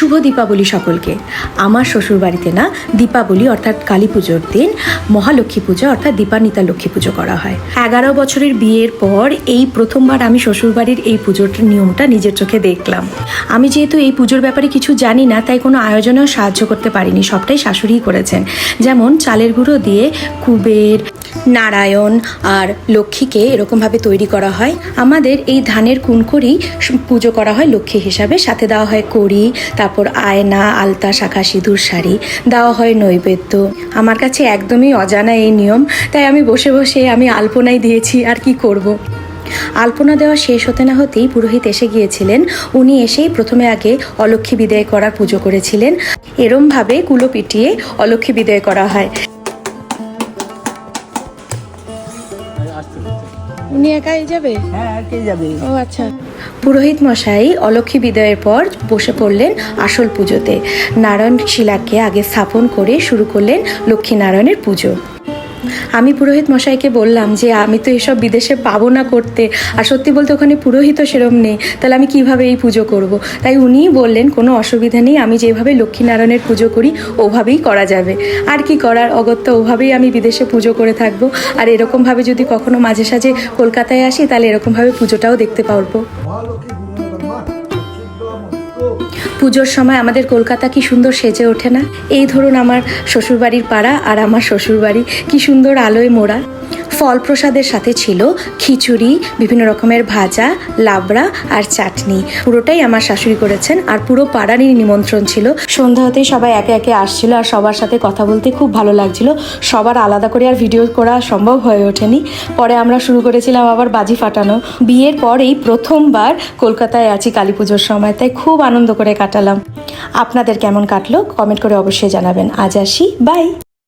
শুভ দীপাবলি সকলকে। আমার শ্বশুর বাড়িতে না দীপাবলি অর্থাৎ কালী পুজোর দিন মহালক্ষ্মী পুজো অর্থাৎ দীপানিতা লক্ষ্মী পুজো করা হয়। এগারো বছরের বিয়ের পর এই প্রথমবার আমি শ্বশুর বাড়ির এই পুজোটার নিয়মটা নিজের চোখে দেখলাম। আমি যেহেতু এই পুজোর ব্যাপারে কিছু জানি না, তাই কোনো আয়োজনেও সাহায্য করতে পারিনি, সবটাই শাশুড়িই করেছেন। যেমন চালের গুঁড়ো দিয়ে কুবের নারায়ণ আর লক্ষ্মীকে এরকমভাবে তৈরি করা হয়। আমাদের এই ধানের কুনকরি পুজো করা হয় লক্ষ্মী হিসাবে। সাথে দেওয়া হয় কড়ি, তারপর আয়না, আলতা, শাখা সিঁদুর, শাড়ি। দেওয়া হয় নৈবেদ্য। আমার কাছে একদমই অজানা এই নিয়ম। তাই আমি বসে বসে আমি আলপনাই দিয়েছি, আর কি করব। আলপনা দেওয়া শেষ হতে না হতেই পুরোহিত এসে গিয়েছিলেন। উনি এসেই প্রথমে আগে অলক্ষ্মী বিদায় করার পুজো করেছিলেন। এরমভাবে কুলো পিটিয়ে অলক্ষ্মী বিদায় করা হয়। উনি একাই যাবে? হ্যাঁ কে যাবে। ও আচ্ছা। পুরোহিত মশাই অলক্ষী বিদায়ের পর বসে পড়লেন আসল পুজোতে। নারায়ণ শিলাকে আগে স্থাপন করে শুরু করলেন লক্ষ্মী নারায়ণের পুজো। আমি পুরোহিত মশাইকে বললাম যে, আমি তো এসব বিদেশে পাবো না করতে। আর সত্যি বলতে ওখানে পুরোহিত সেরম নেই। তাহলে আমি কীভাবে এই পুজো করব। তাই উনিই বললেন, কোনো অসুবিধা নেই। আমি যেভাবে লক্ষ্মীনারায়ণের পুজো করি, ওভাবেই করা যাবে। আর কি করার অগত্যা, ওভাবেই আমি বিদেশে পুজো করে থাকব। আর এরকমভাবে যদি কখনো মাঝে সাঝে কলকাতায় আসি, তাহলে এরকমভাবে পুজোটাও দেখতে পারব। পুজোর সময় আমাদের কলকাতা কি সুন্দর সেজে ওঠে না? এই ধরুন আমার শ্বশুরবাড়ির পাড়া আর আমার শ্বশুরবাড়ি, কি সুন্দর আলোয় মোড়া। ফল প্রসাদের সাথে ছিল খিচুড়ি, বিভিন্ন রকমের ভাজা, লাবড়া আর চাটনি। পুরোটাই আমার শাশুড়ি করেছেন আর পুরো পাড়ারই নিমন্ত্রণ ছিল। সন্ধ্যা হতেই সবাই একে একে আসছিল আর সবার সাথে কথা বলতে খুব ভালো লাগছিল। সবার আলাদা করে আর ভিডিও করা সম্ভব হয়ে ওঠেনি। পরে আমরা শুরু করেছিলাম আবার বাজি ফাটানো। বিয়ের পরেই প্রথমবার কলকাতায় আছি কালী পুজোর সময়, তাই খুব আনন্দ করে কাটালাম। আপনাদের কেমন কাটলো? কমেন্ট করে অবশ্যই জানাবেন। আজ আসি। বাই!